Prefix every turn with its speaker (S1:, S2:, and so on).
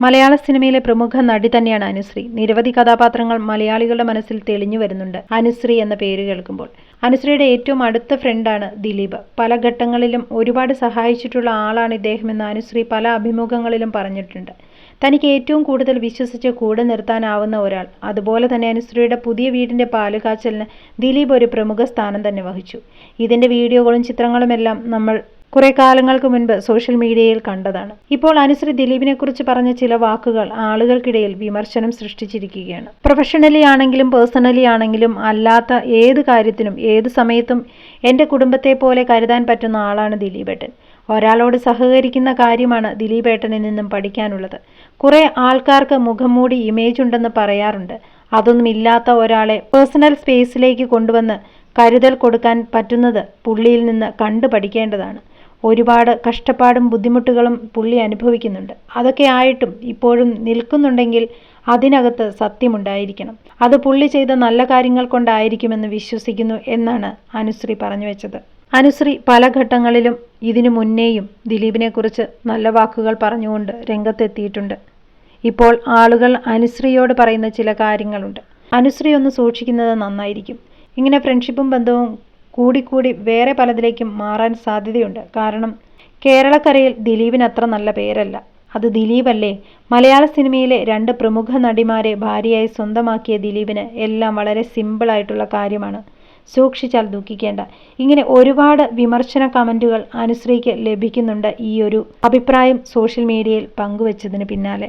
S1: മലയാള സിനിമയിലെ പ്രമുഖ നടി തന്നെയാണ് അനുശ്രീ. നിരവധി കഥാപാത്രങ്ങൾ മലയാളികളുടെ മനസ്സിൽ തെളിഞ്ഞു വരുന്നുണ്ട്. അനുശ്രീ എന്ന പേര് കേൾക്കുമ്പോൾ. അനുശ്രീയുടെ ഏറ്റവും അടുത്ത ഫ്രണ്ടാണ് ദിലീപ്. പല ഘട്ടങ്ങളിലും ഒരുപാട് സഹായിച്ചിട്ടുള്ള ആളാണ് ഇദ്ദേഹമെന്ന് അനുശ്രീ പല അഭിമുഖങ്ങളിലും പറഞ്ഞിട്ടുണ്ട്. തനിക്ക് ഏറ്റവും കൂടുതൽ വിശ്വസിച്ച് കൂടെ നിർത്താനാവുന്ന ഒരാൾ. അതുപോലെ തന്നെ അനുശ്രീയുടെ പുതിയ വീടിന്റെ പാലുകാച്ചലിന് ദിലീപ് ഒരു പ്രമുഖ സ്ഥാനം തന്നെ വഹിച്ചു. ഇതിന്റെ വീഡിയോകളും ചിത്രങ്ങളുമെല്ലാം നമ്മൾ കുറെ കാലങ്ങൾക്ക് മുൻപ് സോഷ്യൽ മീഡിയയിൽ കണ്ടതാണ്. ഇപ്പോൾ അനുശ്രീ ദിലീപിനെ കുറിച്ച് പറഞ്ഞ ചില വാക്കുകൾ ആളുകൾക്കിടയിൽ വിമർശനം സൃഷ്ടിച്ചിരിക്കുകയാണ്. പ്രൊഫഷണലി ആണെങ്കിലും പേഴ്സണലി ആണെങ്കിലും അല്ലാത്ത ഏത് കാര്യത്തിനും ഏത് സമയത്തും എന്റെ കുടുംബത്തെ പോലെ കരുതാൻ പറ്റുന്ന ആളാണ് ദിലീപേട്ടൻ. ഒരാളോട് സഹകരിക്കുന്ന കാര്യമാണ് ദിലീപേട്ടനിൽ നിന്നും പഠിക്കാനുള്ളത്. കുറേ ആൾക്കാർക്ക് മുഖംമൂടി ഇമേജ് ഉണ്ടെന്ന് പറയാറുണ്ട്. അതൊന്നും ഇല്ലാത്ത ഒരാളെ പേഴ്സണൽ സ്പേസിലേക്ക് കൊണ്ടുവന്ന് കരുതൽ കൊടുക്കാൻ പറ്റുന്നത് പുള്ളിയിൽ നിന്ന് കണ്ടു പഠിക്കേണ്ടതാണ് ഒരുപാട് കഷ്ടപ്പാടും ബുദ്ധിമുട്ടുകളും പുള്ളി അനുഭവിക്കുന്നുണ്ട്. അതൊക്കെ ആയിട്ടും ഇപ്പോഴും നിൽക്കുന്നുണ്ടെങ്കിൽ അതിനകത്ത് സത്യമുണ്ടായിരിക്കണം. അത് പുള്ളി ചെയ്ത നല്ല കാര്യങ്ങൾ കൊണ്ടായിരിക്കുമെന്ന് വിശ്വസിക്കുന്നു എന്നാണ് അനുശ്രീ പറഞ്ഞു വെച്ചത്. അനുശ്രീ പല ഘട്ടങ്ങളിലും ഇതിനു മുന്നേയും ദിലീപിനെക്കുറിച്ച് നല്ല വാക്കുകൾ പറഞ്ഞുകൊണ്ട് രംഗത്തെത്തിയിട്ടുണ്ട്. ഇപ്പോൾ ആളുകൾ അനുശ്രീയോട് പറയുന്ന ചില കാര്യങ്ങളുണ്ട്. അനുശ്രീ ഒന്ന് സൂക്ഷിക്കുന്നത് നന്നായിരിക്കും. ഇങ്ങനെ ഫ്രണ്ട്ഷിപ്പും ബന്ധവും കൂടിക്കൂടി വേറെ പലതിലേക്കും മാറാൻ സാധ്യതയുണ്ട്. കാരണം കേരളക്കരയിൽ ദിലീപിന് അത്ര നല്ല പേരല്ല. അത് ദിലീപല്ലേ? മലയാള സിനിമയിലെ രണ്ട് പ്രമുഖ നടിമാരെ ഭാര്യയായി സ്വന്തമാക്കിയ ദിലീപിന് എല്ലാം വളരെ സിമ്പിളായിട്ടുള്ള കാര്യമാണ്. സൂക്ഷിച്ചാൽ ദുഃഖിക്കേണ്ട. ഇങ്ങനെ ഒരുപാട് വിമർശന കമന്റുകൾ അനുശ്രീക്ക് ലഭിക്കുന്നുണ്ട് ഈ ഒരു അഭിപ്രായം സോഷ്യൽ മീഡിയയിൽ പങ്കുവച്ചതിന് പിന്നാലെ.